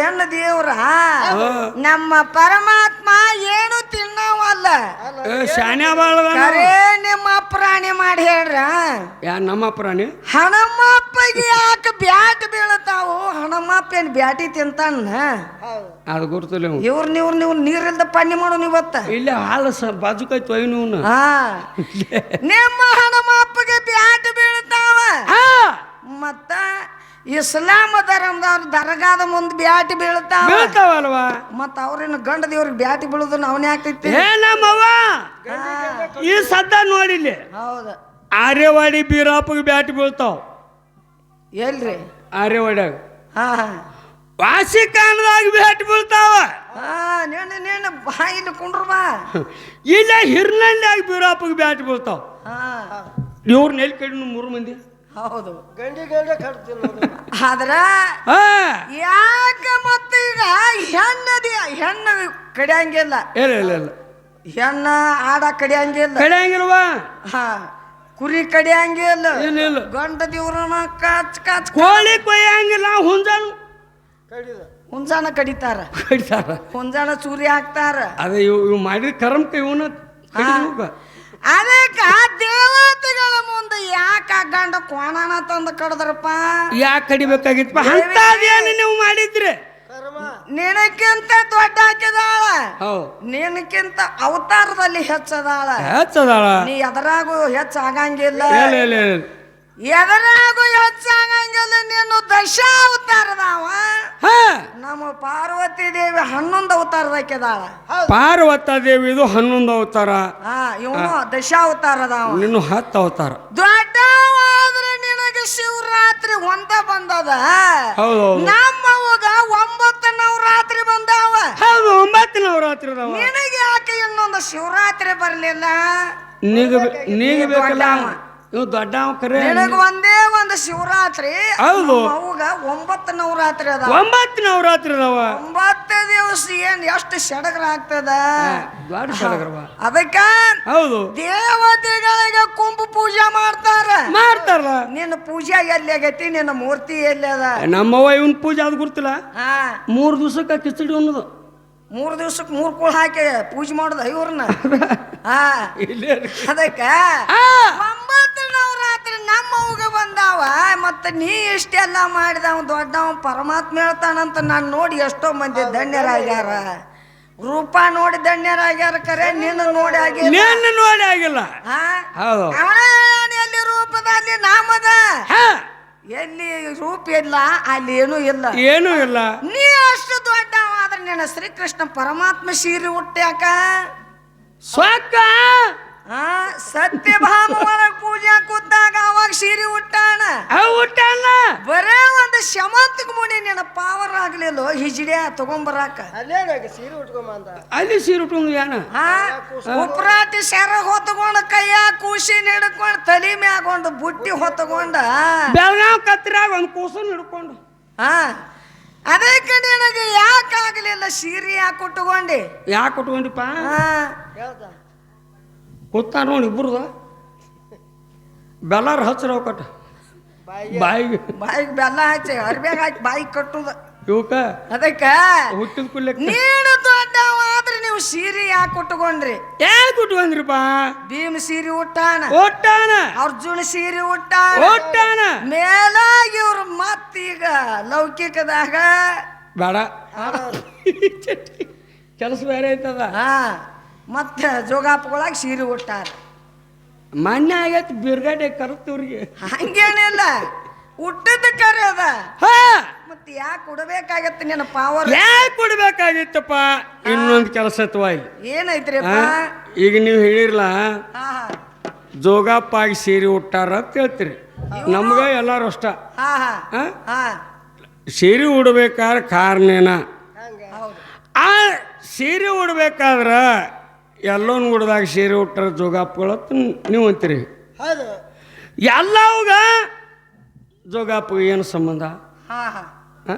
ಹೆಣ್ಣು ದೇವ್ರ ನಮ್ಮ ಪರಮಾತ್ಮ ಏನು ತಿನ್ನವಲ್ಲ. ಶಾನ್ಯ ನಿಮ್ಮ ಪ್ರಾಣಿ ಮಾಡಿ ಹೇಳ್ರ. ಯಾ ನಮ್ಮ ಪ್ರಾಣಿ? ಹಣಮಪ್ಪಗೆ ಯಾಕೆ ಬ್ಯಾಟ್ ಬೀಳತಾವು? ಹಣಮಪ್ಪ ಏನ್ ಬ್ಯಾಟಿ ತಿಂತಾನ? ಅದು ಗುರುತಿಲ್ಲ. ಇವ್ರ ನೀವು ನೀವು ನೀರಿಲ್ದ ಪಣ್ಣಿ ಮಾಡೋನು ಇವತ್ತ? ಇಲ್ಲ ಹಾಲು ಸ ಬಾಜುಕಾಯ್ತು ಐನು ಹಾ. ನಿಮ್ಮ ಹಣಮಪ್ಪಗೆ ಬ್ಯಾಟ್ ಬೀಳ್ತಾವ? ಮತ್ತ ಇಸ್ಲಾಂ ಧರ್ಮದವ್ರ ದರ್ಗಾದ ಮುಂದೆ ಬ್ಯಾಟಿ ಬೀಳ್ತಾವ. ಬೀಳ್ತಾವಲ್ವಾ? ಮತ್ತ ಅವ್ರೇನು ಗಂಡ ದೇವ್ರಿಗೆ ಬ್ಯಾಟಿ ಬೀಳುದು ಅವನೇ ಆಗ್ತೈತಿ ಏ ನಮ್ಮವ್ವ! ಈ ಸದ್ದ ನೋಡಿಲ್ಲಿ ಹೌದು. ಆರ್ಯವಾಡಿ ಬೀರಾಪಗೆ ಬ್ಯಾಟಿ ಬೀಳ್ತಾವ. ಎಲ್ರಿ? ಆರ್ಯವಾಡ್ಯಾಗ. ಹಾ. ವಾಸಿ ಕಾಣದಾಗ ಬ್ಯಾಟಿ ಬೀಳ್ತಾವ. ಹಾ ನೇಣ ನೇಣ ಬಾಯಿಲಿ ಕುಂಡ್ರ ಬಾ. ಇಲ್ಲ ಹಿರ್ನಳ್ಳಿಯಾಗ ಬೀರಾಪಗೆ ಬ್ಯಾಟಿ ಬೀಳ್ತಾವ. ಹಾ. ಇವ್ರ ನೆಲ್ ಕಡೆ ಮೂರು ಮಂದಿ. ಹೌದು. ಗಂಡಿ ಗಂಡ ಕಟ್ತಿಲ್ಲ ಆದ್ರ ಹಾ. ಯಾಕ ಮತ್ತೆ ಈಗ ಹೆಣ್ಣದಿ ಹೆಣ್ಣು ಕಡಿಯಂಗಿಲ್ಲ. ಇಲ್ಲ ಇಲ್ಲ ಇಲ್ಲ. ಹೆಣ್ಣ ಆಡ ಕಡಿಯಂಗಿಲ್ಲ. ಕಡಿಯಂಗಿಲ್ವಾ? ಹಾ. ಕುರಿ ಕಡಿಯಂಗಿಲ್ಲ. ಇಲ್ಲ ಇಲ್ಲ. ಗಂಡ ದೇವ್ರನ್ನ ಕಚ್ ಕಾಚ್ ಕೋಳಿ ಕೊಯ್ಯಂಗಿಲ್ಲ ಹುಂಜಾನ. ಕಡಿದ. ಹುಂಜಾನ ಕಡಿತಾರ. ಕಡಿತಾರ. ಹುಂಜಾನ ಚೂರಿ ಹಾಕ್ತಾರ. ಅದೇ ಇವ್ ಇವ್ ಮಾಡಿದ ಕರ್ಮಕ ಇವನ ಅದಕ್ಕ ದೇವತೆಗಳ ಮುಂದೆ ಯಾಕ ಗಂಡ ಕೋಣನ ತಂದು ಕಡದ್ರಪ್ಪ? ಯಾಕೆ ಕಡಿಬೇಕಾಗಿತ್ತಪ್ಪ? ಅಂತದೇನು ನೀವು ಮಾಡಿದ್ರಿ? ಕರ್ಮ. ನಿನಕ್ಕಿಂತ ದೊಡ್ಡ ಹಾಕಿದಾಳ ಹೌದು. ನಿನಕ್ಕಿಂತ ಅವತಾರದಲ್ಲಿ ಹೆಚ್ಚದಾಳ. ಹೆಚ್ಚದಾಳ. ನೀ ಎದರಾಗೂ ಹೆಚ್ಚ ಹೆಚ್ಚಾಗಂಗಿಲ್ಲ ಎದರಾಗೂ ಹೆಚ್ಚ ಆಗಂಗಿಲ್ಲ ನೀನು ದಶಾವತಾರದವ. ಹಾ. ನಮ್ಮ ಪಾರ್ವತಿ ದೇವಿ ಹನ್ನೊಂದು ಅವತಾರದಾಕಿದಾಳ ಪಾರ್ವತ ದೇವಿದು ಹನ್ನೊಂದು ಅವತಾರ. ಇವನು ದಶಾವತಾರದವ. ನೀನು ಹತ್ತು ಅವತಾರ. ದೊಡ್ಡವಾದ್ರೆ ನಿನಗೆ ಶಿವರಾತ್ರಿ ಒಂದ ಬಂದದ. ನಮ್ಮವಾಗ ಒಂಬತ್ತು ನವರಾತ್ರಿ ಬಂದಾವ. ಹೌದು ಒಂಬತ್ತು ನವರಾತ್ರಿ ನಿನಗೆ ಯಾಕೆ ಇನ್ನೊಂದು ಶಿವರಾತ್ರಿ ಬರಲಿಲ್ಲ? ನೀಗ ನೀಗ ಬೇಕಲ್ಲ. ಇವ್ ದೊಡ್ಡವ ಕರೆ. ನಿನಗ ಒಂದೇ ಒಂದು ಶಿವರಾತ್ರಿ ಹೌದು. ಅವಾಗ ಒಂಬತ್ತು ನವರಾತ್ರಿ ಅದ ಒಂಬತ್ತು ನವರಾತ್ರಿ ಅದಾವ. ಒಂಬತ್ತು ದಿವಸ ಏನ್ ಎಷ್ಟು ಸಡಗರ ಆಗ್ತದ? ದೊಡ್ಡ ಸಡಗರವ ಅದಕ್ಕ ಹೌದು. ದೇವತೆಗಳಿಗೆ ಕುಂಭ ಪೂಜೆ ಮಾಡ್ತಾರ. ಮಾಡ್ತಾರಲ್ಲ. ನಿನ್ನ ಪೂಜೆ ಎಲ್ಲಿ ಆಗೈತಿ? ನಿನ್ನ ಮೂರ್ತಿ ಎಲ್ಲಿ ಅದ? ನಮ್ಮವ್ವ ಇವನ್ ಪೂಜೆ ಅದು ಗುರ್ತಿಲ್ಲ. ಮೂರು ದಿವಸಕ್ಕೆ ಕಿಚಡಿ ಅನ್ನೋದು ಮೂರು ದಿವಸಕ್ಕೆ ಮೂರು ಕೂಳು ಹಾಕಿ ಪೂಜೆ ಮಾಡುದ ಇವ್ರನ್ನ? ಹಾ. ಅದಕ್ಕೆ ಅದಕ್ಕ ಒಂಬತ್ತು ನವರಾತ್ರಿ ನಮ್ಮ ಅವ್ಗ ಬಂದಾವ. ಮತ್ತ ನೀ ಇಷ್ಟೆಲ್ಲ ಮಾಡಿದವ ದೊಡ್ಡವ ಪರಮಾತ್ಮ ಹೇಳ್ತಾನಂತ ನಾನು ನೋಡಿ ಎಷ್ಟೋ ಮಂದಿ ಧನ್ಯರಾಗ್ಯಾರ. ರೂಪ ನೋಡಿ ಧನ್ಯರಾಗ್ಯಾರ ಕರೆ ನಿನ್ನ ನೋಡಿ ಆಗಿಲ್ಲ. ನಿನ್ನ ನೋಡಿ ಆಗಿಲ್ಲ. ಹಾ? ಹೌದು. ಎಲ್ಲಿ ರೂಪದಲ್ಲಿ? ನಾಮದ? ಹಾ. ಎಲ್ಲಿ ರೂಪ ಇಲ್ಲ ಅಲ್ಲಿ ಏನೂ ಇಲ್ಲ. ಏನೂ ಇಲ್ಲ. ನೀ ಅಷ್ಟು ದೊಡ್ಡವ ಆದ್ರೆ ನಿನ್ನ ಶ್ರೀಕೃಷ್ಣ ಪರಮಾತ್ಮ ಸೀರೆ ಹುಟ್ಟ್ಯಾಕ ಸ್ವಕ್ಕ ಆ ಸತ್ಯಭಾಮ ಒಳಗ್ ಪೂಜಾ ಕೂತಾಗ ಅವಾಗ ಸೀರೆ ಹುಟ್ಟಾಣ ಅವ್ ಹುಟ್ಟಲ್ಲ ಬರೇ ಒಂದು ಶಮಂತಕ ಮುಡಿ ನಿನ್ನ ಪಾವರ್ ಆಗ್ಲಿಲ್ಲೋ ಹಿಜಿಡ್ಯ ತಗೊಂಬರಾಕ. ಅಲ್ಲೇ ಸೀರೆ ಉಟ್ಕೊಂಬ ಅಂತ. ಅಲ್ಲಿ ಸೀರೆ ಉಟ್ಕೊಂಡು ಏನ ಆ ಉಪ್ರಾಟಿ ಶರ ಹೊತ್ಕೊಂಡು ಕೈಯ ಕೂಸಿ ಹಿಡ್ಕೊಂಡು ತಲಿ ಮ್ಯಾಗೊಂಡು ಬುಟ್ಟಿ ಹೊತ್ಕೊಂಡ ಬೆಳಗಾವ್ ಕತ್ರಾಗ ಒಂದು ಕೂಸನ್ ಹಿಡ್ಕೊಂಡು. ಆ ಅದಕ್ಕೆ ನಿನಗೆ ಯಾಕೆ ಆಗಲಿಲ್ಲ ಸೀರೆ ಯಾಕೆ ಉಟ್ಕೊಂಡಿ? ಯಾಕೆ ಉಟ್ಕೊಂಡಿಪ್ಪ ಆ ಹೇಳ್ತಾ. ಕೂತಾರ ನೋಡಿ ಇಬ್ಬರದ ಬೆಲ್ಲಾರ ಹಚ್ಚರ ಕಟ್ಟ ಬಾಯಿಗೆ ಬಾಯಿಗೆ ಬೆಲ್ಲ ಹಚ್ಚಿ ಅರ್ಬ್ಯಾಗ ಹಾಕಿ ಬಾಯಿಗೆ ಕಟ್ಟುದ. ಇವಕ್ಕ ಅದಕ್ಕೆ ಹುಟ್ಟಿದ ಕುಲ್ಲೆ ನೀನು ಆದ್ರೆ ನೀವು ಸೀರೆ ಯಾಕೆ ಉಟ್ಕೊಂಡ್ರಿ ಯಾಕೆ ಉಟ್ಕೊಂಡ್ರಿಪ್ಪ ಭೀಮ ಸೀರೆ ಉಟ್ಟಾನ. ಉಟ್ಟಾನ. ಅರ್ಜುನ ಸೀರೆ ಉಟ್ಟಾನ. ಉಟ್ಟಾನ. ಮೇಲಾಗಿ ಇವ್ರು ಮತ್ತೀಗ ಲೌಕಿಕದಾಗ ಬೇಡ. ಕೆಲಸ ಬೇರೆ ಐತದ. ಹಾ. ಮತ್ತೆ ಜೋಗಾಪಗಳಾಗಿ ಸೀರೆ ಉಟ್ಟಾರ. ಮೊನ್ನೆ ಆಗೈತಿ ಬಿರ್ಗಡೆ ಕರೆಕ್ತವ್ರಿಗೆ ಹಂಗೇನಿಲ್ಲ. ಹುಟ್ಟದ ಕರೆ ಅದ. ಹಾ! ಮತ್ತೆ ಯಾಕೆ ಕೊಡಬೇಕಾಗತ್ತೆ ನಿನ್ನ ಪಾವರ್ ಯಾಕೆ ಕೊಡಬೇಕಾಗಿತ್ತಪ್ಪ ಇನ್ನೊಂದು ಕೆಲಸ ಐತವ ಏನೈತ್ರಿ? ಈಗ ನೀವು ಹೇಳಿರಲ್ಲ ಜೋಗಪ್ಪ ಆಗಿ ಸೀರೆ ಉಟ್ಟಾರ ಅಂತ ಹೇಳ್ತೀರಿ. ನಮ್ಗೆ ಎಲ್ಲಾರು ಅಷ್ಟ. ಸೀರೆ ಉಡ್ಬೇಕಾದ್ರೆ ಕಾರಣ ಏನ? ಆ ಸೀರೆ ಉಡ್ಬೇಕಾದ್ರ ಎಲ್ಲೋನ್ ಗುಡ್ದಾಗ ಸೇರಿ ಹುಟ್ಟರ ಜೋಗ ಅಪ್ಪಗಳತ್ತ ನೀವು ಅಂತೀರಿ. ಹೌದು. ಎಲ್ಲವಾಗ ಜೋಗಾಪಗೆ ಏನು ಸಂಬಂಧ? ಹಾ ಹಾ. ಹ?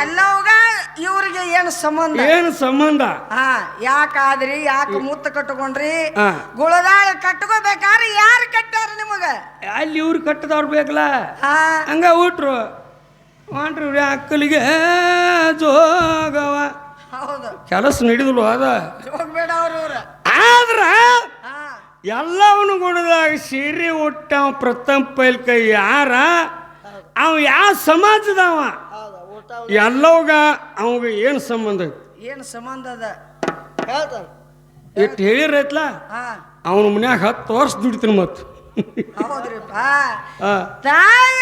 ಎಲ್ಲವಾಗ ಇವರಿಗೆ ಏನು ಸಂಬಂಧ? ಏನು ಸಂಬಂಧ? ಹಾ ಯಾಕಾದ್ರಿ ಯಾಕೆ ಮುತ್ತ ಕಟ್ಟಿಕೊಂಡ್ರಿ ಹಾ. ಗುಳದಾಳ ಕಟ್ಕೋಬೇಕಾದ್ರೆ ಯಾರು ಕಟ್ಟಾರ ನಿಮಗ? ಅಲ್ಲಿ ಇವ್ರು ಕಟ್ಟದವ್ರು ಬೇಕಲ್ಲ ಹಾ. ಹಂಗ ಊಟ್ರು ಹೊಂಟ್ರಿ ಇವ್ರ ಅಕ್ಕಲಿಗೆ ಜೋಗವ. ಹೌದು. ಕೆಲಸ ನಡೆದಲು ಅದ? ಜೋಗ ಆದ್ರ ಎಲ್ಲವನು ಗುಣದಾಗ ಸೀರೆ ಉಟ್ಟ ಪ್ರಥಮ ಪೈಲ್ ಕೈ ಯಾರ? ಅವ ಯಾವ ಸಮಾಜದವ ಎಲ್ಲವಾಗ ಅವಾಗ ಏನು ಸಂಬಂಧ ಏನು ಸಂಬಂಧ ಅದ? ಇಟ್ಟು ಹೇಳಿರೈತ್ಲ? ಅವನ ಮನ್ಯಾಗ ಹತ್ತು ವರ್ಷ ದುಡಿತೀನಿ ಮತ್ತು ತಾಯಿ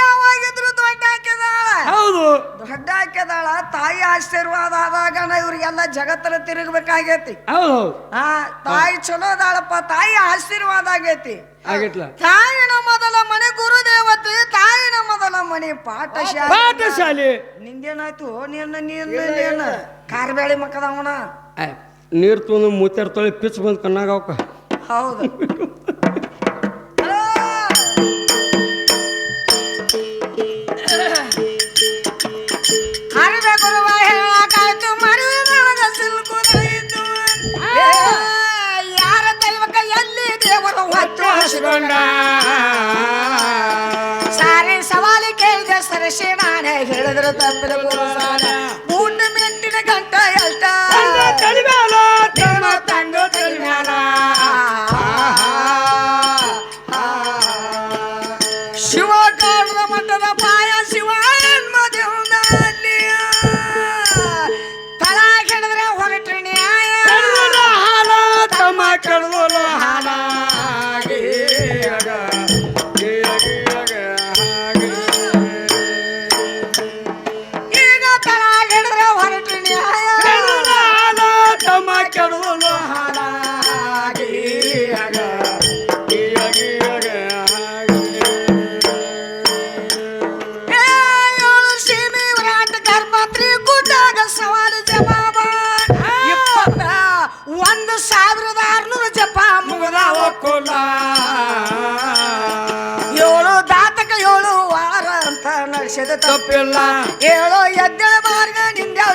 ದೊಡ್ಡ ಹಾಕಿದಾಳ ಹೌದು. ದೊಡ್ಡ ಹಾಕಿದಾಳ ತಾಯಿ ಆಶೀರ್ವಾದ ಆದಾಗಣ ಇವ್ರಿಗೆಲ್ಲ ಜಗತ್ತನ ತಿರುಗಬೇಕಾಗೈತಿ. ಹೌದು. ತಾಯಿ ಚಲೋ ಅದಾಳಪ್ಪ ತಾಯಿ ಆಶೀರ್ವಾದ ಆಗೈತಿ. ತಾಯಿನ ಮೊದಲ ಮನೆ ಗುರುದೇವತೆ ತಾಯಿ ಮೊದಲ ಮನೆ ಪಾಠಶಾಲೆ. ಪಾಠಶಾಲೆ. ನಿಂದೇನಾಯ್ತು ನಿನ್ನ ನಿನ್ನ ಕಾರ್ಬೇಳಿ ಮಕ್ಕದವಣ ನೀರು ತುಂಬ ಮೂತ್ಯಾರ ತೊಳಿ ಪಿಚ್ ಬಂದ್ ಕಣ್ಣಾಗ ಹೌದು. ಹೇಳಿದ್ರೆ ತಪ್ಪಿನ ಪುರುಷ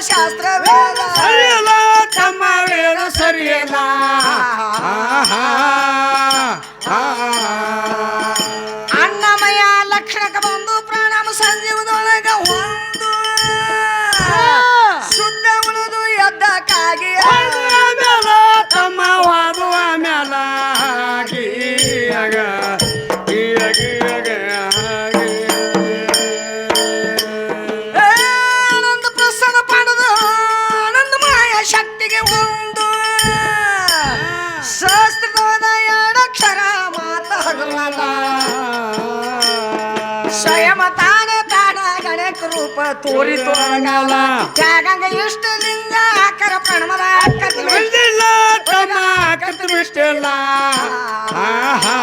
ಶಾಸ್ತ್ರ ವೇದ. ಸರಿಯಲ್ಲ ತಮ್ಮ ವೇದ ಸರಿಯಲ್ಲ. ತೋರಿ ತೋರಗಾಲ ಜಾಗಂಗ ಆಕರ ಪ್ರಣಮದ ಆಕತ್ತಿಲ್ಲ ತಮ್ಮ ಆಹಾ.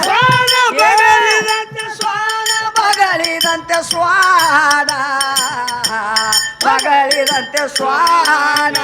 ಸ್ವಾನ ಬಗಲಿದಂತೆ ಸ್ವಾನ ಬಗಲಿದಂತೆ ಸ್ವಾನ ಬಗಲಿದಂತೆ ಸ್ವಾನ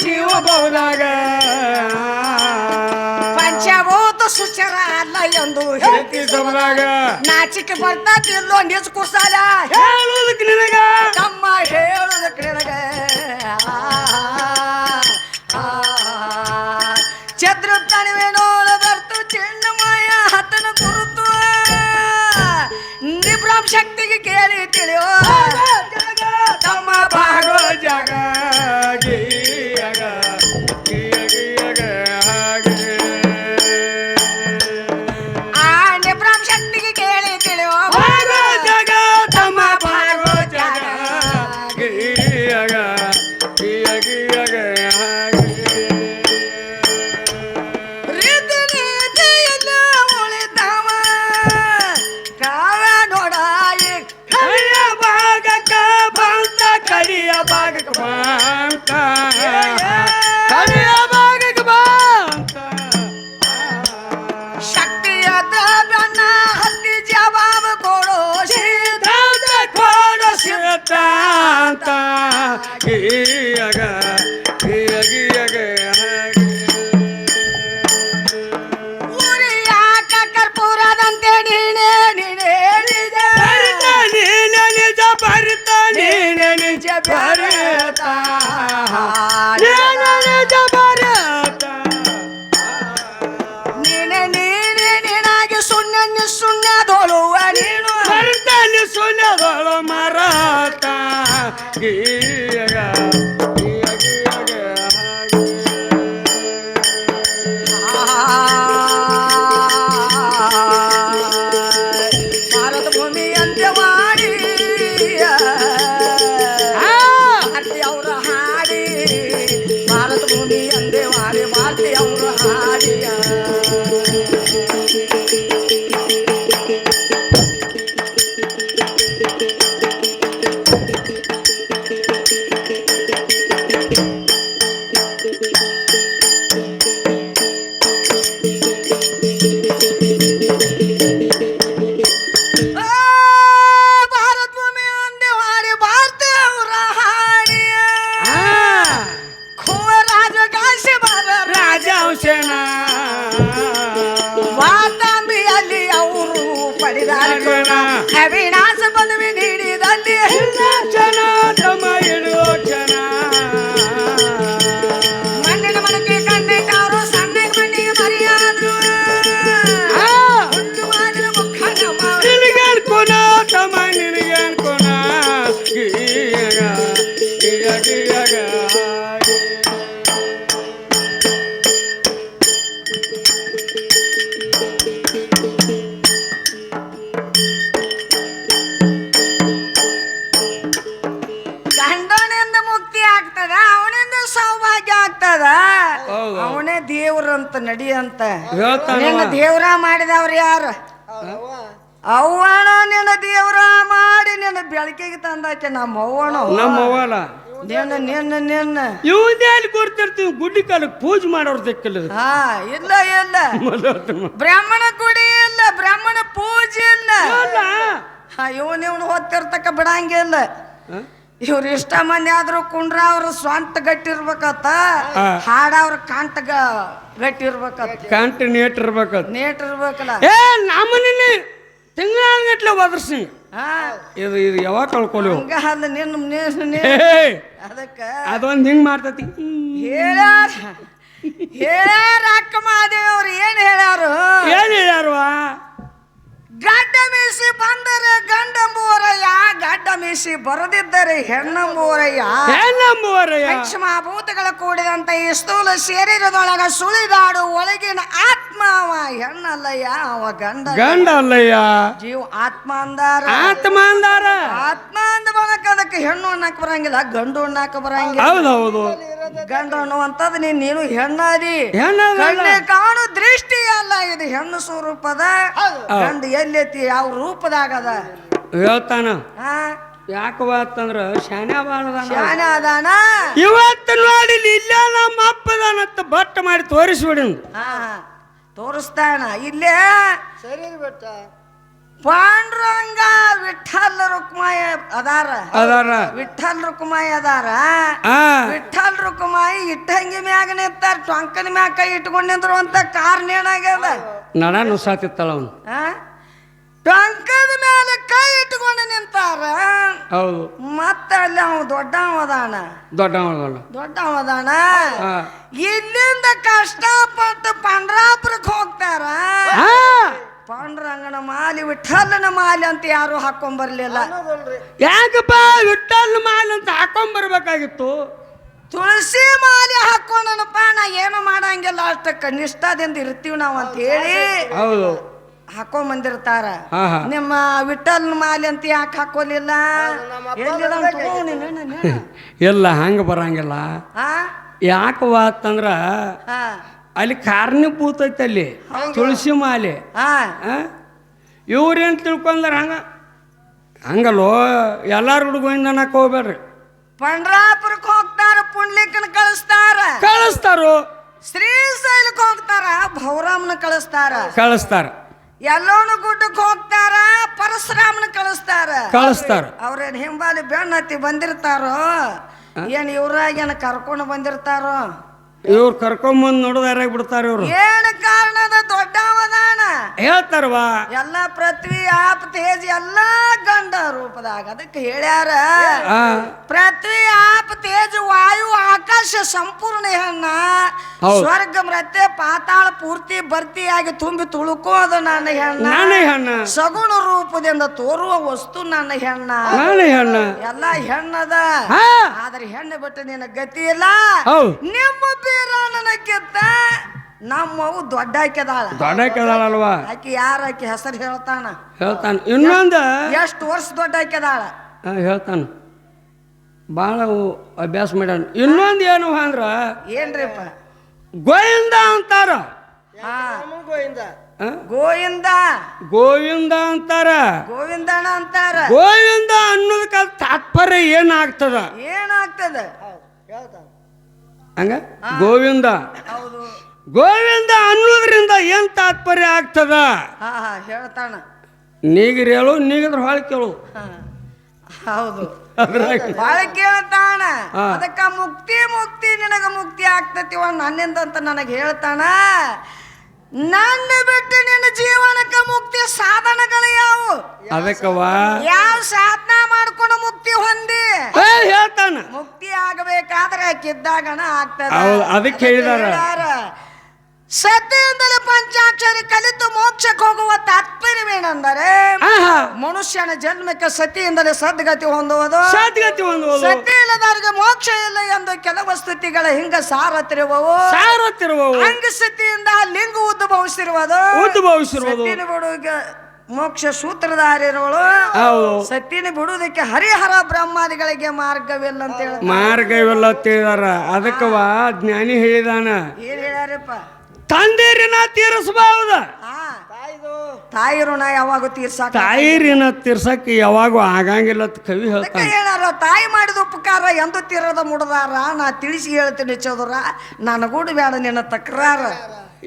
ಜೀವ ಭವನಾಗ ಪಂಚಭೂತ ಸುಚರ ಅಲ್ಲ ಎಂದು ಹೇಳ್ತಿ ಸಮನಾಗ. ನಾಚಿಕೆ ಬರ್ತಾ ಇಲ್ಲೋ ನಿಜ ಕುಸಾಲ ಹೇಳುದಕ್ಕೆ ನಿನಗ. ತಮ್ಮ ಹೇಳುದಕ್ಕೆ ನಿನಗ. ಶಕ್ತಿಗೆ ಕೇಳಿ ತಿಳಿಯೋ ತಮ್ಮ que ನಡಿ ಅಂತ ನಿನ್ನ ದೇವ್ರ ಮಾಡಿದವ್ರು ಯಾರು? ಅವ್ವಣ ನಿನ್ನ ದೇವ್ರ ಮಾಡಿ ನಿನ್ನ ಬೆಳಕಿಗೆ ತಂದಾಕೆ ನಮ್ಮ ಅವ್ವಣ ನಮ್ಮ ಅವ್ವಲ ನಿನ್ನ ನಿನ್ನ ನಿನ್ನ. ಇವಂದೇ ಅಲ್ಲಿ ಕೊಡ್ತಿರ್ತೀವಿ ಗುಡ್ಡಿ ಕಾಲಕ್ಕೆ ಪೂಜೆ ಮಾಡೋರು ದಿಕ್ಕಿಲ್ಲ ಹಾ ಇಲ್ಲ ಇಲ್ಲ. ಬ್ರಾಹ್ಮಣ ಗುಡಿ ಇಲ್ಲ ಬ್ರಾಹ್ಮಣ ಪೂಜೆ ಇಲ್ಲ. ಇವನ್ ಇವನು ಓದ್ತಿರ್ತಕ್ಕ ಬಿಡಂಗಿಲ್ಲ. ಇವ್ರ ಇಷ್ಟ ಮಂದಿ ಆದ್ರೂ ಕುಂಡ್ರ ಅವ್ರ ಸ್ವಂತ ಗಟ್ಟಿರ್ಬೇಕತ್ತ ಹಾಡ ಹಾಡವ್ರ ಕಾಂತ ಗಟ್ಟಿ ಇರ್ಬೇಕತ್ತ. ಕಂಟಿ ನೇಟ್ ಇರ್ಬೇಕದು ನೇಟ್ ಇರ್ಬೇಕಲ್ಲ. ಏ ನಮ್ಮನೆ ತಿಂಗಳಗಟ್ಲೆ ಒದರ್ಸಿ. ಇದು ಇದು ಯಾವಾಗ ಕಳ್ಕೊಳ್ಳಿ ಹಂಗ ಅಲ್ಲ ನಿನ್ನ ಅದಕ್ಕ ಅದೊಂದು ಹಿಂಗ್ ಮಾಡ್ತತಿ. ಹೇಳ್ಯಾರ ಹೇಳ್ಯಾರ ಅಕ್ಕ ಮಹಾದೇವ್ ಅವ್ರು ಏನ್ ಹೇಳ್ಯಾರು? ಏನ್ ಹೇಳ್ಯಾರವಾ? ಗಡ್ಡ ಮೀಸಿ ಬಂದರೆ ಗಡ್ಡ ಮೀಸಿ ಬರದಿದ್ದರೆ ಹೆಣ್ಣಂಬುವರಯ್ಯ ಏನಂಬುವರಯ್ಯ ಭೂತಗಳ ಕೂಡಿದಂತ ಈ ಸ್ಥೂಲ ಶರೀರದೊಳಗ ಸುಳಿದಾಡು ಒಳಗಿನ ಆತ್ಮ ಅವ ಹೆಣ್ಣಲ್ಲಯ್ಯ ಅವ ಗಂಡ ಗಂಡ ಅಲ್ಲಯ್ಯ ಜೀವ ಆತ್ಮ ಅಂದಾರ. ಆತ್ಮ ಅಂದಾರ. ಆತ್ಮ ಅಂದ ಬಳಕ ಅದಕ್ಕೆ ಹೆಣ್ಣು ಅನ್ನಕ್ ಬರಂಗಿಲ್ಲ ಗಂಡು ಅನ್ನಕ್ ಬರಂಗಿಲ್ಲ. ಹೌದು ಗಂಡು ಅನ್ನುವಂಥದ್ದು ನೀನ್ ನೀನು ಹೆಣ್ಣಾದಿ. ಹೆಣ್ಣೆ ಕಾಣು ದೃಷ್ಟಿ ಅಲ್ಲ ಇದು ಹೆಣ್ಣು ಸ್ವರೂಪದ. ಗಂಡು ಎಲ್ಲೈತಿ ಯಾವ ರೂಪದಾಗದ? ಹೇಳ್ತಾನ. ಹಾ ಯಾಕವ ಅಂತಂದ್ರ ಶಾನ್ಯ ಶಾನೆ ಅದಾನ? ಇವತ್ತು ನೋಡಿ ಇಲ್ಲ ನಮ್ಮ ಅಪ್ಪದಾನಂತ ಬಟ್ಟ ಮಾಡಿ ತೋರಿಸ್ಬಿಡಿ ಹಾ ತೋರಿಸ್ತಾನ. ಇಲ್ಲೇ ಸರಿ ಬೆಟ್ಟ ಪಾಂಡುರಂಗ ವಿಠಲ್ ರುಕ್ಮಾಯಿ ಅದಾರ. ಅದಾರ. ವಿಠಲ್ ರುಕ್ಮಾಯಿ ಅದಾರ. ಆ ವಿಠಲ್ ರುಕ್ಮಾಯಿ ಇಟ್ಟಂಗಿ ಮ್ಯಾಗ ನಿಂತಾರ ಟೊಂಕನ ಮ್ಯಾಗ ಕೈ ಇಟ್ಕೊಂಡು ನಿಂದ್ರು ಅಂತ ಕಾರಣ ಏನಾಗ್ಯದ? ನಡ ನುಸಾತಿತ್ತಲ್ಲ ಅವನು. ಆ? ಟೊಂಕದ ಮೇಲೆ ಕೈ ಇಟ್ಕೊಂಡು ನಿಂತಾರ. ಹೌದು. ಮತ್ತೆ ಅಲ್ಲಿ ಅವ ದೊಡ್ಡವ ಅದಾನ ದೊಡ್ಡವದಾನ ದೊಡ್ಡವ ಅದಾನ ಹಾ. ಇಲ್ಲಿಂದ ಕಷ್ಟಪಟ್ಟು ಪಂಡ್ರಾಪುರಕ್ಕೆ ಹೋಗ್ತಾರ. ಪಾಂಡ್ರಂಗನ ಮಾಲಿ ವಿಠಲನ ಮಾಲಿ ಅಂತ ಯಾರು ಹಾಕೊಂಬರ್ಲಿಲ್ಲ. ಯಾಕಪ್ಪ ವಿಠಲ್ ಮಾಲ್ ಅಂತ ಹಾಕೊಂಬರ್ಬೇಕಾಗಿತ್ತು? ತುಳಸಿ ಮಾಲಿ ಹಾಕೊಂಡನಪ್ಪ ನಾ ಏನು ಮಾಡಂಗಿಲ್ಲ ಅಷ್ಟಕ್ಕ ನಿಷ್ಠಾದಿಂದ ಇರ್ತೀವಿ ನಾವು ಅಂತ ಹೇಳಿ. ಹೌದು. ಹಾಕೊಂಡ್ ಬಂದಿರ್ತಾರ ಹಾ ಹಾ. ನಿಮ್ಮ ವಿಠಲ್ ಮಾಲೆ ಅಂತ ಯಾಕೆ ಹಾಕೋಲಿಲ್ಲ. ಇಲ್ಲ ಹಂಗ ಬರಂಗಿಲ್ಲ. ಆ? ಯಾಕವ ಅಂತಂದ್ರ ಅಲ್ಲಿ ಕಾರಣೀಭೂತ ಐತೆ ಅಲ್ಲಿ ತುಳಸಿ ಮಾಲೆ. ಆ. ಇವ್ರೇನು ತಿಳ್ಕೊಂಡ್ರ ಹಂಗ? ಹಂಗಲ್ಲೋ ಎಲ್ಲಾರು ಹುಡುಗಿಂದ ಹೋಗ್ಬೇಡ್ರಿ ಪಂಡ್ರಾಪುರಕ್ಕೆ ಹೋಗ್ತಾರ ಪುಂಡ್ಲಿಕ್ಕನ ಕಳಿಸ್ತಾರ. ಕಳಿಸ್ತಾರ. ಶ್ರೀಶೈಲಕ್ಕೆ ಹೋಗ್ತಾರ ಭೌರಾಮ್ನ ಕಳಿಸ್ತಾರ. ಕಳಿಸ್ತಾರ. ಎಲ್ಲೋನು ಗುಡ್ಡಕ್ಕೆ ಹೋಗ್ತಾರ ಪರಶುರಾಮನ ಕಳಿಸ್ತಾರ. ಕಳಿಸ್ತಾರ. ಅವ್ರೇನ್ ಹಿಂಬಾಲಿ ಬೆಣ್ಣ ಹತ್ತಿ ಬಂದಿರ್ತಾರೋ ಏನ್ ಏನು ಕರ್ಕೊಂಡು ಬಂದಿರ್ತಾರೋ? ಇವ್ರು ಕರ್ಕೊಂಬಂದು ನೋಡೋದಾರಾಗ ಬಿಡ್ತಾರೆ ಇವ್ರು? ಏನು ಕಾರಣದ? ದೊಡ್ಡವದಾನ ಹೇಳ್ತಾರವಾ ಎಲ್ಲ ಪೃಥ್ವಿ ಆಪ್ ತೇಜ್ ಎಲ್ಲ ಗಂಡ ರೂಪದಾಗ. ಅದಕ್ಕೆ ಹೇಳ್ಯಾರ ಪೃಥ್ವಿ ಆಪ್ ತೇಜ್ ವಾಯು ಆಕಾಶ ಸಂಪೂರ್ಣ ಹೆಣ್ಣ. ಸ್ವರ್ಗ ಮೃತ್ಯ ಪಾತಾಳ ಪೂರ್ತಿ ಬರ್ತಿಯಾಗಿ ತುಂಬಿ ತುಳುಕೋದು ನನ್ನ ಹೆಣ್ಣ. ನಾನೇ ಹೆಣ್ಣ. ಸಗುಣ ರೂಪದಿಂದ ತೋರುವ ವಸ್ತು ನನ್ನ ಹೆಣ್ಣ. ನಾನೇ ಹೆಣ್ಣ. ಎಲ್ಲ ಹೆಣ್ಣದ. ಆದ್ರೆ ಹೆಣ್ಣು ಬಿಟ್ಟು ನಿನ್ನ ಗತಿ ಇಲ್ಲ. ನಿಮ್ಮ ಬೀರ ನನಕ್ಕಿಂತ ನಮ್ಮವು ದೊಡ್ಡ ಆಕೆದಾಳ ದೊಡ್ಡ ಕೇಳಲ್ವಾ ಆಕಿ ಯಾರ ಆಕಿ ಹೆಸರು ಹೇಳ್ತಾನ? ಹೇಳ್ತಾನ. ಇನ್ನೊಂದು ಎಷ್ಟು ವರ್ಷ ದೊಡ್ಡ ಆಕೆದಾಳ ಆ, ಹೇಳ್ತಾನ. ಭಾಳ ಅಭ್ಯಾಸ ಮಾಡ್ಯಾನ. ಇನ್ನೊಂದು ಏನು ಅಂದ್ರ ಏನ್ರಿಪ್ಪ? ಗೋವಿಂದ ಅಂತಾರ. ಗೋವಿಂದ? ಗೋವಿಂದ. ಗೋವಿಂದ ಅಂತಾರ. ಗೋವಿಂದ ಅಂತಾರ. ಗೋವಿಂದ ಅನ್ನೋದಕ್ಕೆ ತಾತ್ಪರ್ಯ ಏನಾಗ್ತದ? ಏನಾಗ್ತದ? ಹೌದು ಹೇಳ್ತಾನ. ಹಂಗ? ಗೋವಿಂದ. ಗೋವಿಂದ ಅನ್ನೋದ್ರಿಂದ ಏನ್ ತಾತ್ಪರ್ಯ ಆಗ್ತದ? ಹಾ ಹಾ ಹೇಳ್ತಾನ. ನೀಗಿರ್ ಹೇಳು ನೀಗಿದ್ರ ಹೊಳ ಕೇಳು. ಹೌದು. ಬಾಳ ಕೇಳ್ತಾನ. ಅದಕ್ಕ ಮುಕ್ತಿ ಮುಕ್ತಿ ನಿನಗ ಮುಕ್ತಿ ಆಗ್ತತಿವ ನನ್ನಿಂದ ಅಂತ ನನಗೆ ಹೇಳ್ತಾನ. ನನ್ನ ಬಿಟ್ಟು ನಿನ್ನ ಜೀವನಕ್ಕೆ ಮುಕ್ತಿ ಸಾಧನಗಳು ಯಾವು? ಅದಕ್ಕವ ಯಾವ ಸಾಧನ ಮಾಡ್ಕೊಂಡು ಮುಕ್ತಿ ಹೊಂದಿ? ಹೇಳ್ತಾನ. ಮುಕ್ತಿ ಆಗಬೇಕಾದ್ರೆ ಕಿದ್ದಾಗಣ ಆಗ್ತದ. ಅದಕ್ಕೆ ಹೇಳಿದಾರ. ಸತ್ಯದಿಂದಲೇ ಪಂಚಾಕ್ಷರಿ ಕಲಿತು ಮೋಕ್ಷಕ್ಕೆ ಹೋಗುವ ತಾತ್ಪರ್ಯವೇನೆಂದರೆ ಮನುಷ್ಯನ ಜನ್ಮಕ್ಕೆ ಸತಿಯಿಂದಲೇ ಸದ್ಗತಿ ಹೊಂದುವುದು. ಸದ್ಗತಿ ಹೊಂದುವುದು. ಸತಿ ಇಲ್ಲದವರಿಗೆ ಮೋಕ್ಷ ಇಲ್ಲ ಎಂದು ಕೆಲವು ಸ್ಥಿತಿಗಳ ಹಿಂಗ ಸಾರತಿರುವವು ಸಾರತ್ತಿರುವವು. ಹಂಗ ಸ್ಥಿತಿಯಿಂದ ಲಿಂಗ ಉದ್ಭವಿಸಿರುವುದು. ಉದ್ಭವಿಸಿರುವುದು. ಬಿಡುವಿಗೆ ಮೋಕ್ಷ ಸೂತ್ರಧಾರಿರುವಳು. ಸತಿನ ಬಿಡುವುದಕ್ಕೆ ಹರಿಹರ ಬ್ರಹ್ಮಾದಿಗಳಿಗೆ ಮಾರ್ಗವಿಲ್ಲ ಅಂತ ಹೇಳಿ ಮಾರ್ಗವಿಲ್ಲ ಅಂತ ಹೇಳಿದಾರ. ಅದಕ್ಕವ ಜ್ಞಾನಿ ಹೇಳಿದಾನ. ಏನ್ ಹೇಳ್ಯಾರಪ್ಪ? ತಂದೆ ಋಣ ತೀರಿಸಬಹುದು ಹಾ. ತಾಯ್ದು. ತಾಯಿ ಋಣ ಯಾವಾಗ ತೀರ್ಸಾಕ ತಾಯಿ ಋಣ ತೀರ್ಸಕ್ಕೆ ಯಾವಾಗೂ ಆಗಂಗಿಲ್ಲ ಅಂತ ಕವಿ ಹೇಳ ಹೇಳ್ತಾನೆ ಹೇಳಾರ ತಾಯಿ ಮಾಡಿದ ಉಪಕಾರ ಎಂದು ತೀರದ ಮುಡದಾರ. ನಾ ತಿಳಿಸಿ ಹೇಳ್ತೀನಿ ಚೌದರ ನನಗೂಡು ಬೇಡ ನಿನ್ನ ತಕ್ರಾರ.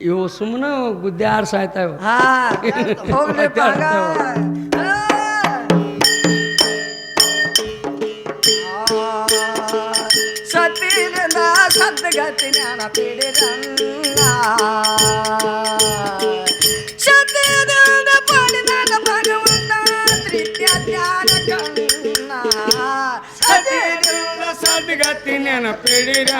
ಇವು ಸುಮ್ಮನೆ ಗುದ್ದೆ ಆಡ್ಸಾಯ್ತಾವ. ಹಾ ಹೋಗ್ಲಿ ಸದ್ಗತಿ ಜ್ಞಾನ ಪೀಡಿರನ್ನ ಸತ್ಯದಿಂದ ಪಡೆದ ಭಗವಂತ ತೃತೀಯ ಜ್ಞಾನ ಕಣ್ಣ. ಸದ್ಗತಿ ನೆನಪಿಡಿರ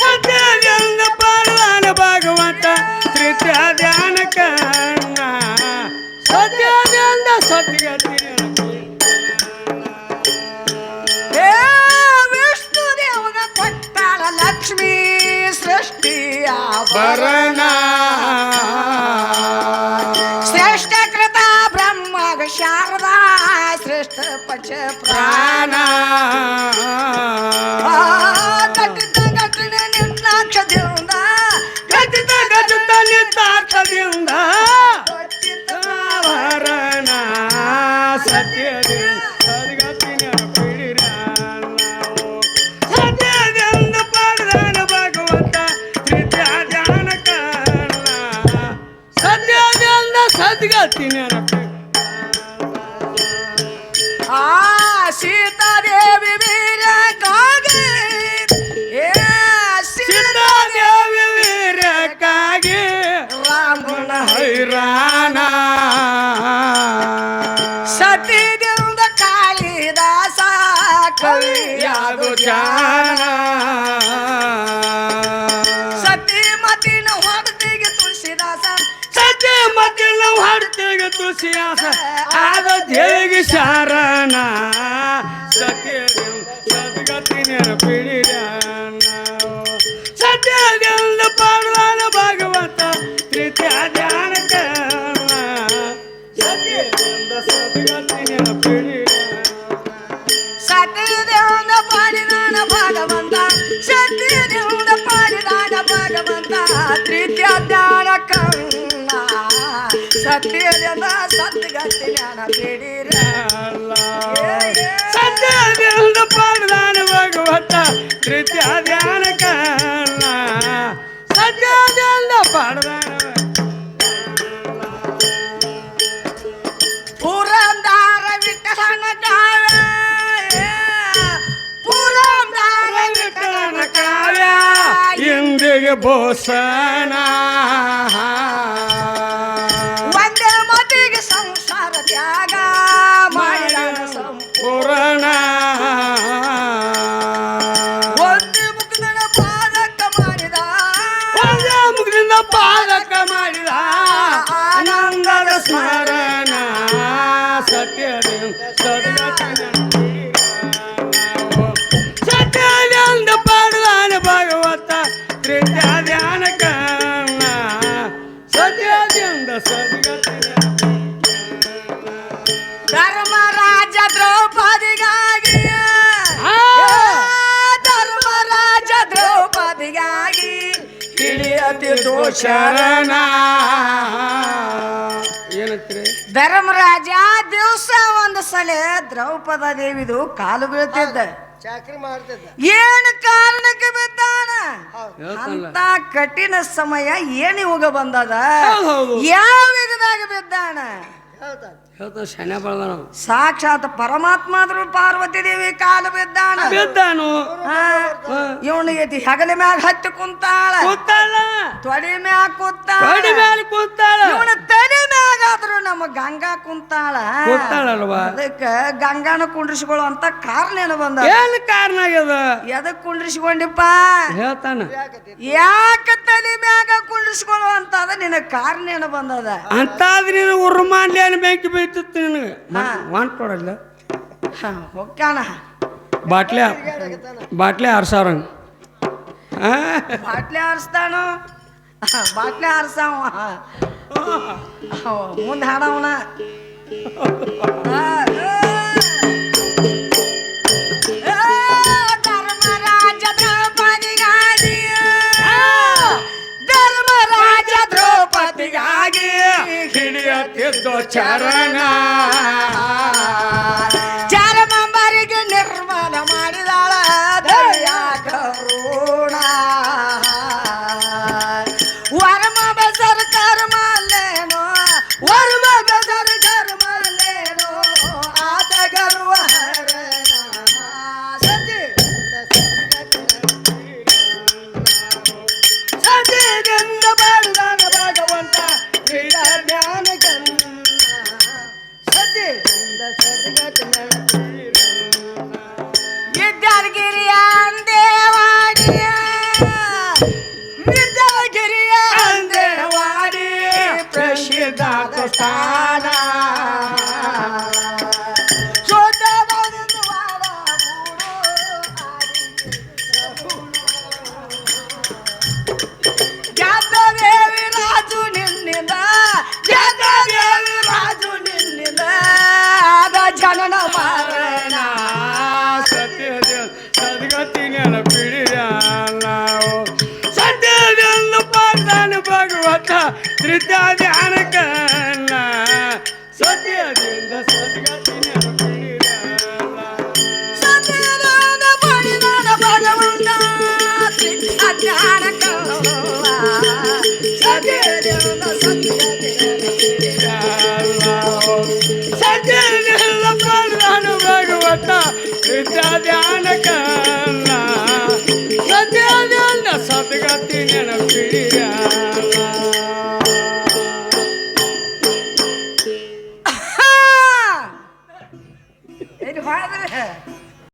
ಸತ್ಯದಿಂದ ಪಾಡಲಾನ ಭಗವಂತ ತೃತೀಯ ಧ್ಯಾನ ಕಣ್ಣ. ಸತ್ಯದಿಂದ ಸದ್ಗತಿ लक्ष्मी सृष्टि आभरण श्रेष्ठ कृता ब्रह्म शारदा श्रेष्ठ पच प्राणा। सीने रखे सीता देवी वीर कागे सीता देवी वीर कागे राम हैराना सती देव कालिदास कवि यादु जाना ತುಸಿಯಾಸ ಆದ ದೇವಿಗೆ ಶಾರಣ. ಸತ್ಯ ಸದ್ಗತಿ ಪಾಡಲಾನ ಭಾಗವತ ತೃತೀಯ ಧ್ಯಾನ ಸದ್ಗತಿ ಭಗವಂತ, ಸತ್ಯದಿಂದ ಪಾಡಿದಾನ ಭಗವಂತ ತೃತೀಯ ಧ್ಯಾನ ಸತ್ಯದಿಂದ ಸತ್ಗತಿ ಜ್ಞಾನ ಬೇಡಿರ ಸತ್ಯದಿಂದ ಪಾಡದಾನ ಭಗವಂತ ತೃತೀಯ ಧ್ಯಾನ ಕಾರಣ ಸತ್ಯದಿಂದ ಪಾಡದಾನ ಪುರಂದಾರ ವಿಠಲನ ಕಾವ್ಯ ಪುರಂದಾರ ವಿಠಲನ ಕಾವ್ಯ ಇಂದಿಗೆ ಬೋಸಣ ಶರಣ. ಏನಂತೀರಿ? ಧರ್ಮರಾಜ ದಿವಸ ಒಂದು ಸಲ ದ್ರೌಪದ ದೇವಿದು ಕಾಲು ಬೀಳ್ತಿದ್ದ. ಚಾಕ್ರಿ ಮಾಡ್ತಿದ್ದ. ಏನು ಕಾರಣಕ್ಕೆ ಬಿದ್ದಾನ? ಅಂತ ಕಠಿಣ ಸಮಯ ಏನಿವಾಗ ಬಂದದ. ಯಾವ ಯುಗದಾಗ ಬಿದ್ದಾನ? ಸಾಕ್ಷಾತ್ ಪರಮಾತ್ಮ ಆದ್ರೂ ಪಾರ್ವತಿ ದೇವಿ ಕಾಲ ಬಿದ್ದಾನ. ಬಿದ್ದಾನು. ಇವನಿಗೆ ಹೆಗಲ ಮ್ಯಾಗ ಹತ್ತಿ ಕುಂತಾಳ. ಕೂತಾಳ. ತೊಡೆ ಮ್ಯಾಗ ಕುಂತಾಳ. ಮೇಲೆ ಕೂತಾಳ. ಇವನ ತಲೆ ಮ್ಯಾಗ ಆದ್ರೂ ನಮ್ಮ ಗಂಗಾ ಕುಂತಾಳ. ಕೂತಾಳಲ್ವಾ? ಅದಕ್ಕ ಗಂಗಾನ ಕುಂಡ್ರಿಸ್ಕೊಳ್ಳೋ ಅಂತ ಕಾರಣ ಏನು ಬಂದ? ಏನ್ ಕಾರಣ ಆಗ್ಯದ? ಎದಕ್ ಕುಂಡ್ರಿಸ್ಕೊಂಡಿಪ್ಪ? ಹೇಳ್ತಾನ. ಯಾಕ ತಲೆ ಮ್ಯಾಗ ಕುಂಡ್ರಿಸ್ಕೊಳ್ಳೋ ಅಂತ ಅದ ನಿನ್ನ ಕಾರಣ ಏನು ಬಂದದ? ಅಂತಾದ್ರೆ ನೀನು ಉರು ಮಾಡ್ಲಿ ಬೇಕು ಬೆಂಕಿ ಬೀಳ್ತಿತ್ತು ನಿನಗೆ. ವಾಂಟ್ ಕೊಡಲ್ಲ. ಹ, ಹೊಕ್ಕಾಣ ಬಾಟ್ಲೆ ಬಾಟ್ಲೆ ಆರ್ಸಾರ ಬಾಟ್ಲೆ ಆರಿಸ್ತಾನ. ಬಾಟ್ಲೆ ಹಾರಿಸಾವ ಮುಂದೆ ಹಾಡವನ. ಮಾತಿಗಾಗಿ ಹಿಡಿಯತ್ತಿದ್ದು ಚರಣ. ಜನನ ಮಾರಣ ಸತ್ಯದ ಸದ್ಗತಿನ ಬಿಡಿಯ ನಾವು ಸತ್ಯದಲ್ಲ ಪಾರ್ದಾನ ಭಗವಂತ ತ್ರಿತಾ ಧ್ಯಾನಕನ್ನ ಸತ್ಯದಿಂದ ಸದ್ಗತಿನ ಸತ್ಯದ ಭಗವಂತ ತ್ರಿತಾ ಧ್ಯಾನ தியான